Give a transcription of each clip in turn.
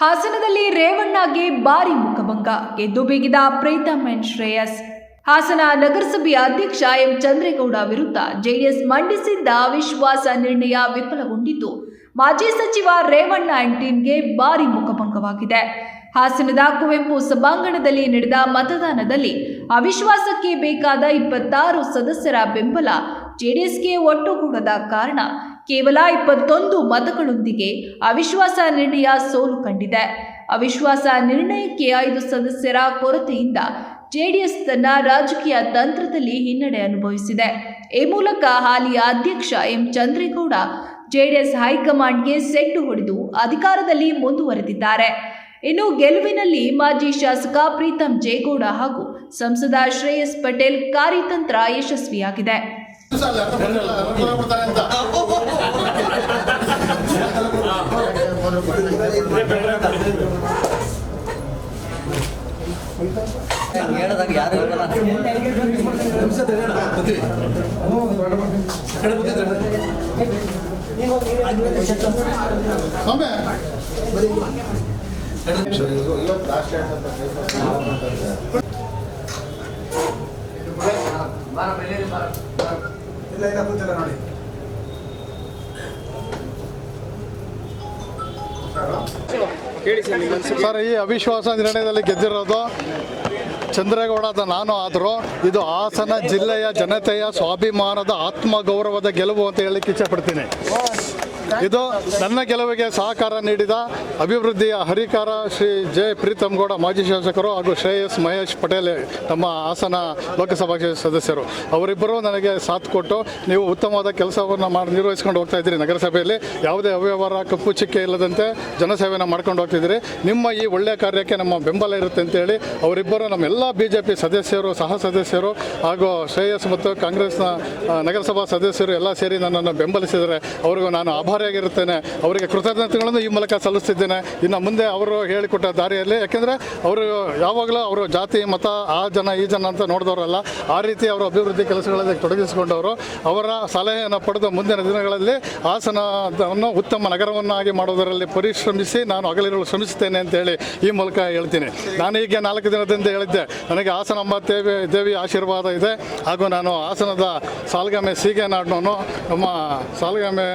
ಹಾಸನದಲ್ಲಿ ರೇವಣ್ಣಗೆ ಭಾರಿ ಮುಖಭಂಗ. ಗೆದ್ದು ಬೀಗಿದ ಪ್ರೀತಮ್ ಅಂಡ್ ಶ್ರೇಯಸ್. ಹಾಸನ ನಗರಸಭೆಯ ಅಧ್ಯಕ್ಷ ಎಂ. ಚಂದ್ರೇಗೌಡ ವಿರುದ್ಧ ಜೆಡಿಎಸ್ ಮಂಡಿಸಿದ್ದ ಅವಿಶ್ವಾಸ ನಿರ್ಣಯ ವಿಫಲಗೊಂಡಿದ್ದು, ಮಾಜಿ ಸಚಿವ ರೇವಣ್ಣ ಟೀಮ್ಗೆ ಭಾರಿ ಮುಖಭಂಗವಾಗಿದೆ. ಹಾಸನದ ಕುವೆಂಪು ಸಭಾಂಗಣದಲ್ಲಿ ನಡೆದ ಮತದಾನದಲ್ಲಿ ಅವಿಶ್ವಾಸಕ್ಕೆ ಬೇಕಾದ ಇಪ್ಪತ್ತಾರು ಸದಸ್ಯರ ಬೆಂಬಲ ಜೆಡಿಎಸ್ಗೆ ಒಟ್ಟುಗೂಡದ ಕಾರಣ ಕೇವಲ ಇಪ್ಪತ್ತೊಂದು ಮತಗಳೊಂದಿಗೆ ಅವಿಶ್ವಾಸ ನಿರ್ಣಯ ಸೋಲು ಕಂಡಿದೆ. ಅವಿಶ್ವಾಸ ನಿರ್ಣಯಕ್ಕೆ ಐದು ಸದಸ್ಯರ ಕೊರತೆಯಿಂದ ಜೆಡಿಎಸ್ ತನ್ನ ರಾಜಕೀಯ ತಂತ್ರದಲ್ಲಿ ಹಿನ್ನಡೆ ಅನುಭವಿಸಿದೆ. ಈ ಮೂಲಕ ಹಾಲಿ ಅಧ್ಯಕ್ಷ ಎಂ. ಚಂದ್ರೇಗೌಡ ಜೆಡಿಎಸ್ ಹೈಕಮಾಂಡ್ಗೆ ಸೆಟ್ಟು ಹೊಡೆದು ಅಧಿಕಾರದಲ್ಲಿ ಮುಂದುವರೆದಿದ್ದಾರೆ. ಇನ್ನು ಗೆಲುವಿನಲ್ಲಿ ಮಾಜಿ ಶಾಸಕ ಪ್ರೀತಂ ಜೇಗೌಡ ಹಾಗೂ ಸಂಸದ ಶ್ರೇಯಸ್ ಪಟೇಲ್ ಕಾರ್ಯತಂತ್ರ ಯಶಸ್ವಿಯಾಗಿದೆ. ಹೇಳದಾಗ ಯಾರು ಇರಲ್ಲ ಇಲ್ಲ ಕೂತಿಲ್ಲ ನೋಡಿ. ಸರ್, ಈ ಅವಿಶ್ವಾಸ ನಿರ್ಣಯದಲ್ಲಿ ಗೆದ್ದಿರೋದು ಚಂದ್ರೇಗೌಡದ ನಾನು ಆದರೂ ಇದು ಹಾಸನ ಜಿಲ್ಲೆಯ ಜನತೆಯ ಸ್ವಾಭಿಮಾನದ ಆತ್ಮಗೌರವದ ಗೆಲುವು ಅಂತ ಹೇಳಲಿಕ್ಕೆ ಇಚ್ಛೆಪಡ್ತೀನಿ ಇದು ನನ್ನ ಗೆಲುವಿಗೆ ಸಹಕಾರ ನೀಡಿದ ಅಭಿವೃದ್ಧಿಯ ಹರಿಕಾರ ಶ್ರೀ ಜೆ ಪ್ರೀತಮ್ ಗೌಡ ಮಾಜಿ ಶಾಸಕರು ಹಾಗೂ ಶ್ರೇಯಸ್ ಮಹೇಶ್ ಪಟೇಲ್ ನಮ್ಮ ಹಾಸನ ಲೋಕಸಭಾ ಸದಸ್ಯರು. ಅವರಿಬ್ಬರು ನನಗೆ ಸಾಥ್ ಕೊಟ್ಟು ನೀವು ಉತ್ತಮವಾದ ಕೆಲಸವನ್ನು ಮಾಡಿ, ನಿರ್ವಹಿಸ್ಕೊಂಡು ಹೋಗ್ತಾ ಇದ್ದೀರಿ ನಗರಸಭೆಯಲ್ಲಿ. ಯಾವುದೇ ಅವ್ಯವಹಾರ, ಕಪ್ಪು ಚಿಕ್ಕೆ ಇಲ್ಲದಂತೆ ಜನಸೇವೆಯನ್ನು ಮಾಡ್ಕೊಂಡು ಹೋಗ್ತಿದ್ದೀರಿ ನಿಮ್ಮ ಈ ಒಳ್ಳೆಯ ಕಾರ್ಯಕ್ಕೆ ನಮ್ಮ ಬೆಂಬಲ ಇರುತ್ತೆ ಅಂತೇಳಿ ಅವರಿಬ್ಬರು ನಮ್ಮೆಲ್ಲ ಬಿ ಜೆ ಪಿ ಸದಸ್ಯರು, ಸಹ ಸದಸ್ಯರು ಹಾಗೂ ಶ್ರೇಯಸ್ ಮತ್ತು ಕಾಂಗ್ರೆಸ್ನ ನಗರಸಭಾ ಸದಸ್ಯರು ಎಲ್ಲ ಸೇರಿ ನನ್ನನ್ನು ಬೆಂಬಲಿಸಿದರೆ ಅವರಿಗೂ ನಾನು ಆಭಾರಿಯಾಗಿರುತ್ತೇನೆ ಅವರಿಗೆ ಕೃತಜ್ಞತೆಗಳನ್ನು ಈ ಮೂಲಕ ಸಲ್ಲಿಸ್ತಿದ್ದೇನೆ. ಇನ್ನು ಮುಂದೆ ಅವರು ಹೇಳಿಕೊಟ್ಟ ದಾರಿಯಲ್ಲಿ, ಯಾಕೆಂದರೆ ಅವರು ಯಾವಾಗಲೂ ಅವರು ಜಾತಿ, ಮತ, ಆ ಜನ, ಈ ಜನ ಅಂತ ನೋಡಿದವರಲ್ಲ. ಆ ರೀತಿ ಅವರು ಅಭಿವೃದ್ಧಿ ಕೆಲಸಗಳಲ್ಲಿ ತೊಡಗಿಸಿಕೊಂಡವರು. ಅವರ ಸಲಹೆಯನ್ನು ಪಡೆದು ಮುಂದಿನ ದಿನಗಳಲ್ಲಿ ಹಾಸನವನ್ನು ಉತ್ತಮ ನಗರವನ್ನಾಗಿ ಮಾಡೋದರಲ್ಲಿ ಪರಿಶ್ರಮಿಸಿ ನಾನು ಅಗಲಿರಲು ಶ್ರಮಿಸುತ್ತೇನೆ ಅಂತ ಹೇಳಿ ಈ ಮೂಲಕ ಹೇಳ್ತೀನಿ. ನಾನು ಈಗ ನಾಲ್ಕು ದಿನದಿಂದ ಹೇಳಿದ್ದೆ. ನನಗೆ ಹಾಸನಮ್ಮ ದೇವಿ ದೇವಿ ಆಶೀರ್ವಾದ ಇದೆ. ಹಾಗೂ ನಾನು ಹಾಸನದ ಸಾಲ್ಗಾಮೆ ಸೀಗೆ ನಾಡಿನವನು ನಮ್ಮ ಸಾಲ್ಗಾಮೆ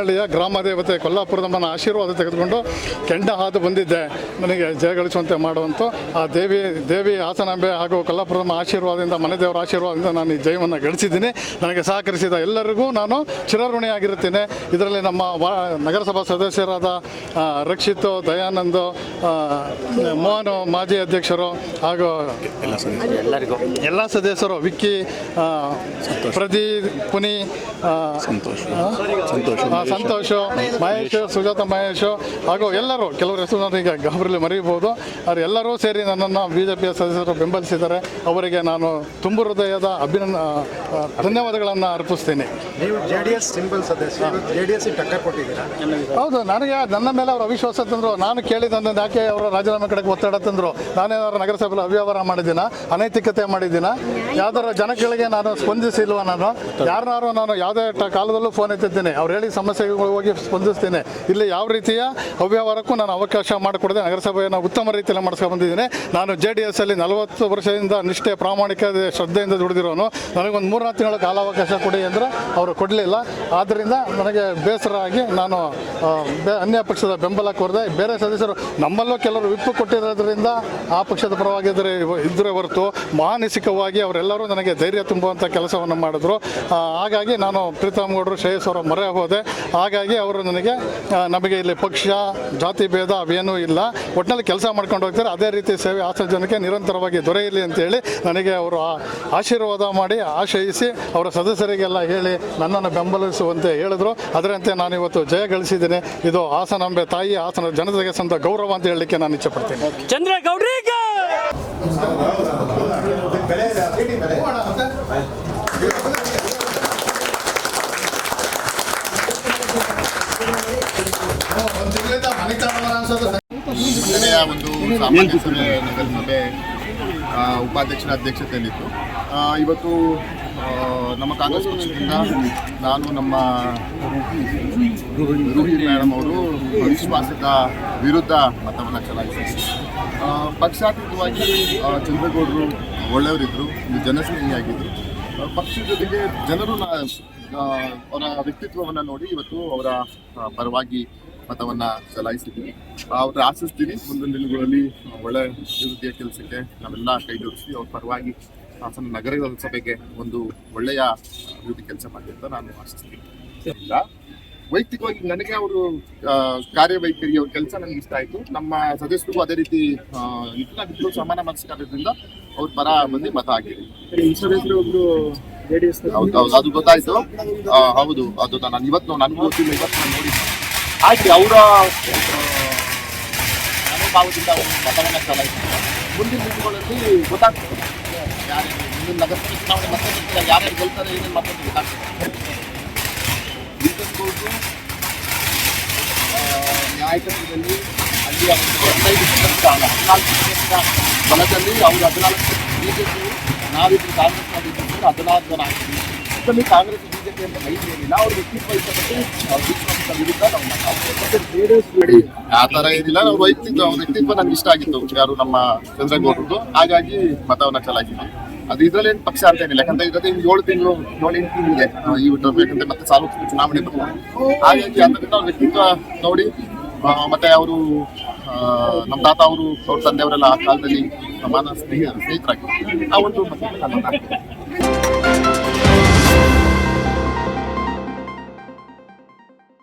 ತಿಮ್ಮನಹಳ್ಳಿಯ ಗ್ರಾಮ ದೇವತೆ ಕೊಲ್ಲಾಪುರದಮ್ಮನ ಆಶೀರ್ವಾದ ತೆಗೆದುಕೊಂಡು ಕೆಂಡ ಹಾದು ಬಂದಿದ್ದೆ. ನನಗೆ ಜಯಗಳಿಸುವಂತೆ ಮಾಡುವಂಥ ಆ ದೇವಿ ದೇವಿ ಹಾಸನಾಂಬೆ ಹಾಗೂ ಕೊಲ್ಲಾಪುರದಮ್ಮ ಆಶೀರ್ವಾದದಿಂದ ಮನೆ ದೇವರ ಆಶೀರ್ವಾದದಿಂದ ನಾನು ಈ ಜಯವನ್ನು ಗಳಿಸಿದ್ದೀನಿ. ನನಗೆ ಸಹಕರಿಸಿದ ಎಲ್ಲರಿಗೂ ನಾನು ಚಿರಋಣಿಯಾಗಿರುತ್ತೇನೆ. ಇದರಲ್ಲಿ ನಮ್ಮ ವಾ ನಗರಸಭಾ ಸದಸ್ಯರಾದ ರಕ್ಷಿತ್ ದಯಾನಂದ್ ಮೋಹನ್ ಮಾಜಿ ಅಧ್ಯಕ್ಷರು ಹಾಗೂ ಎಲ್ಲರಿಗೂ. ಎಲ್ಲ ಸದಸ್ಯರು ವಿಕ್ಕಿ ಪ್ರದೀಪ್ ಪುನಿ ಸಂತೋಷ್. ಆ, ಸಂತೋಷ್ ಮಹೇಶ್ ಸುಜಾತ ಮಹೇಶ್ ಹಾಗೂ ಎಲ್ಲರೂ ಕೆಲವರು ಹೆಸರು ನಾನು ಈಗ ಗಾಬರಿಲಿ ಮರೆಯಬಹುದು ಅವರು ಎಲ್ಲರೂ ಸೇರಿ ನನ್ನನ್ನು ಬಿ ಜೆ ಪಿಯ ಸದಸ್ಯರು ಬೆಂಬಲಿಸಿದ್ದಾರೆ. ಅವರಿಗೆ ನಾನು ತುಂಬು ಹೃದಯದ ಅಭಿನಂದ ಧನ್ಯವಾದಗಳನ್ನು ಅರ್ಪಿಸ್ತೀನಿ. ನೀವು ಜೆ ಡಿ ಎಸ್ ಸಿಂಪಲ್ ಸದಸ್ಯರು ಜೆ ಡಿ ಎಸ್ ಟಕ್ಕರ್ ಕೊಟ್ಟಿದ್ದೀರಾ? ಹೌದು ನನಗೆ ನನ್ನ ಮೇಲೆ ಅವರು ಅವಿಶ್ವಾಸ ತಂದರು. ನಾನು ಕೇಳಿದಂದು ಯಾಕೆ ಅವರು ರಾಜೀನಾಮೆ ಕಡೆಗೆ ಒತ್ತಡ ತಂದರು? ನಾನೇನಾದ್ರು ನಗರಸಭೆಯಲ್ಲಿ ಅವ್ಯವಹಾರ ಮಾಡಿದ್ದೀನ? ಅನೈತಿಕತೆ ಮಾಡಿದ್ದೀನ? ಯಾವ್ದಾರು ಜನಗಳಿಗೆ ನಾನು ಸ್ಪಂದಿಸಿಲ್ವ ನಾನು? ಯಾರನ್ನಾರು ನಾನು ಯಾವುದೇ ಕಾಲದಲ್ಲೂ ಫೋನ್ ಎತ್ತಿದ್ದೀನಿ. ಅವ್ರು ಹೇಳಿ ಸಮಸ್ಯೆಗೆ ಹೋಗಿ ಸ್ಪಂದಿಸ್ತೇನೆ. ಇಲ್ಲಿ ಯಾವ ರೀತಿಯ ಅವ್ಯವಹಾರಕ್ಕೂ ನಾನು ಅವಕಾಶ ಮಾಡಿಕೊಡದೆ ನಗರಸಭೆಯನ್ನು ಉತ್ತಮ ರೀತಿಯಲ್ಲಿ ಮಾಡಿಸ್ಕೊಂಡು ಬಂದಿದ್ದೀನಿ. ನಾನು ಜೆ ಡಿ ಎಸ್ ಅಲ್ಲಿ ನಲವತ್ತು ವರ್ಷದಿಂದ ನಿಷ್ಠೆ, ಪ್ರಾಮಾಣಿಕ ಶ್ರದ್ಧೆಯಿಂದ ದುಡಿದಿರೋನು. ನನಗೊಂದು ಮೂರ್ನಾಲ್ಕು ತಿಂಗಳ ಕಾಲಾವಕಾಶ ಕೊಡಿ ಅಂದರೆ ಅವರು ಕೊಡಲಿಲ್ಲ. ಆದ್ದರಿಂದ ನನಗೆ ಬೇಸರ ಆಗಿ ನಾನು ಅನ್ಯ ಪಕ್ಷದ ಬೆಂಬಲ ಕೋರಿದೆ ಬೇರೆ ಸದಸ್ಯರು ನಮ್ಮಲ್ಲೂ ಕೆಲವರು ವಿಪ್ ಕೊಟ್ಟಿರೋದ್ರಿಂದ ಆ ಪಕ್ಷದ ಪರವಾಗಿದ್ದರೆ ಇದ್ದರೆ ಹೊರತು ಮಾನಸಿಕವಾಗಿ ಅವರೆಲ್ಲರೂ ನನಗೆ ಧೈರ್ಯ ತುಂಬುವಂಥ ಕೆಲಸವನ್ನು ಮಾಡಿದ್ರು. ಹಾಗಾಗಿ ನಾನು ಪ್ರೀತಮ್ ಗೌಡರು ಶ್ರೇಯಸ್ ಅವರ ಮೊರೆ ಹೋದೆ. ಹಾಗಾಗಿ ಅವರು ನನಗೆ ನಮಗೆ ಇಲ್ಲಿ ಪಕ್ಷ, ಜಾತಿ ಭೇದ ಅವೇನೂ ಇಲ್ಲ. ಒಟ್ಟಿನಲ್ಲಿ ಕೆಲಸ ಮಾಡ್ಕೊಂಡು ಹೋಗ್ತಾರೆ. ಅದೇ ರೀತಿ ಸೇವೆ ಹಾಸನ ಜನಕ್ಕೆ ನಿರಂತರವಾಗಿ ದೊರೆಯಲಿ ಅಂತೇಳಿ ನನಗೆ ಅವರು ಆಶೀರ್ವಾದ ಮಾಡಿ ಆಶಯಿಸಿ ಅವರ ಸದಸ್ಯರಿಗೆಲ್ಲ ಹೇಳಿ ನನ್ನನ್ನು ಬೆಂಬಲಿಸುವಂತೆ ಹೇಳಿದ್ರು. ಅದರಂತೆ ನಾನು ಇವತ್ತು ಜಯ ಗಳಿಸಿದ್ದೀನಿ. ಇದು ಹಾಸನಾಂಬೆ ತಾಯಿ, ಹಾಸನ ಜನತೆಗೆ ಸಂತ ಗೌರವ ಅಂತ ಹೇಳಲಿಕ್ಕೆ ನಾನು ಚಂದ್ರೇಗೌಡ್ರಿಗೆ! ಜಿಲ್ಲೆಯ ಒಂದು ಸಾಮಾನ್ಯ ಸಭೆ ನಗರಸಭೆ ಉಪಾಧ್ಯಕ್ಷರ ಅಧ್ಯಕ್ಷತೆಯಲ್ಲಿತ್ತು. ಇವತ್ತು ನಮ್ಮ ಕಾಂಗ್ರೆಸ್ ಪಕ್ಷದಿಂದ ನಾನು ನಮ್ಮ ರೂಹಿ ಮೇಡಮ್ ಅವರು ಅವಿಶ್ವಾಸದ ವಿರುದ್ಧ ಮತವನ್ನು ಚಲಾಯಿಸಿದ್ರು. ಆ, ಪಕ್ಷಾತೀತವಾಗಿ ಚಂದ್ರಗೌಡರು ಒಳ್ಳೆಯವರಿದ್ದರು ಜನಸ್ನೇಹಿಯಾಗಿದ್ದರು ಪಕ್ಷದ ಜೊತೆಗೆ ಜನರು ಅವರ ವ್ಯಕ್ತಿತ್ವವನ್ನು ನೋಡಿ ಇವತ್ತು ಅವರ ಪರವಾಗಿ ಮತವನ್ನ ಚಲಾಯಿಸಿದ್ದೀವಿ. ಅವ್ರ ಆಶಿಸ್ತೀನಿ ಮುಂದಿನ ದಿನಗಳಲ್ಲಿ ಒಳ್ಳೆ ಅಭಿವೃದ್ಧಿಯ ಕೆಲಸಕ್ಕೆ ನಾವೆಲ್ಲ ಕೈ ಜೋಡಿಸಿ ಅವ್ರ ಪರವಾಗಿ ಹಾಸನ ನಗರ ಸಭೆಗೆ ಒಂದು ಒಳ್ಳೆಯ ಅಭಿವೃದ್ಧಿ ಕೆಲಸ ಮಾಡಿ ಅಂತ ನಾನು ಆಶಿಸ್ತೀನಿ. ಇಲ್ಲ. ವೈಯಕ್ತಿಕವಾಗಿ ನನಗೆ ಅವರು ಕಾರ್ಯವೈಖರಿ ಅವ್ರ ಕೆಲಸ ನನಗೆ ಇಷ್ಟ ಆಯಿತು. ನಮ್ಮ ಸದಸ್ಯರಿಗೂ ಅದೇ ರೀತಿ ನಾವಿಬ್ರು ಸಮಾನ ಮನಸ್ಕಾರದಿಂದ ಅವ್ರ ಪರ ಬಂದು ಮತ ಆಗಿದೆ ಹೌದು ಹೌದು. ಅದು ಗೊತ್ತಾಯ್ತು. ಹೌದು. ಅದು ನಾನು ಇವತ್ತು ನನಗೂ ಗೊತ್ತಿಲ್ಲ ಇವತ್ತು ನಾನು ನೋಡಿದ್ದೆ. ಹಾಗೆ ಅವರ ಮನೋಭಾವದಿಂದ ಅವರು ಮತವನ್ನು ಚಲಾಯಿಸಿದ್ದಾರೆ ಮುಂದಿನ ದಿನಗಳಲ್ಲಿ ಗೊತ್ತಾಗ್ತದೆ. ಯಾರು ಮುಂದಿನ ನಗರಸಭೆ ಚುನಾವಣೆ ಮತ್ತೆ ಬರ್ತಾರೆ, ಯಾರ್ಯಾರು ಗೆಲ್ತಾರೆ ಏನೇನು ಮತ್ತೊಂದು ಗೊತ್ತಾಗ್ತದೆ. ನ್ಯಾಯಕತ್ವದಲ್ಲಿ ಅಲ್ಲಿ ಅವರು ಹದಿನೈದು ವರ್ಷದ ಹದಿನಾಲ್ಕು ವರ್ಷದ ಬಲದಲ್ಲಿ ಅವರು ಹದಿನಾಲ್ಕು ಬಿಜೆಪಿ ನಾವಿದ್ರು ಕಾಂಗ್ರೆಸ್ ಮಾಡಿದ್ದು ಹದಿನಾಲ್ಕು ಜನ ಇದರಲ್ಲಿ ಕಾಂಗ್ರೆಸ್ ಬಿಜೆಪಿ ಅಂತ ಮೈ ಏನಿಲ್ಲ ಅವ್ರ ವ್ಯಕ್ತಿತ್ವ ಇಷ್ಟಪಟ್ಟು ಆ ತರ ಏನಿಲ್ಲ. ಅವ್ರ ವ್ಯಕ್ತಿತ್ವ ಅವ್ರ ವ್ಯಕ್ತಿತ್ವ ಇಷ್ಟ ಆಗಿತ್ತು. ಯಾರು ನಮ್ಮ ಚಂದ್ರಗೌಡರದ್ದು. ಹಾಗಾಗಿ ಮತವನ್ನ ಚಲಾಗಿದೆ ಅದು ಇದ್ರಲ್ಲಿ ಏನು ಪಕ್ಷ ಅಂತ ಏನಿಲ್ಲ. ಯಾಕಂದ್ರೆ ಇದ್ರಲ್ಲಿ ಏಳು ತಿಂಗಳು, ಏಳು ಎಂಟು ತಿಂಗಳಿಗೆ ಈ ಬೇಕಂದ್ರೆ ಮತ್ತೆ ಸಾರ್ವತ್ರಿಕ ಚುನಾವಣೆ ಹಾಗಾಗಿ ಅದರಿಂದ ಅವ್ರ ವ್ಯಕ್ತಿತ್ವ ನೋಡಿ ಮತ್ತೆ ಅವರು ನಮ್ಮ ತಾತ ಅವರು, ಅವ್ರ ತಂದೆಯವರೆಲ್ಲ ಆ ಕಾಲದಲ್ಲಿ ಸಮಾನ ಸ್ನೇಹಿತರು ಸ್ನೇಹಿತರಾಗಿ ಆ ಒಂದು.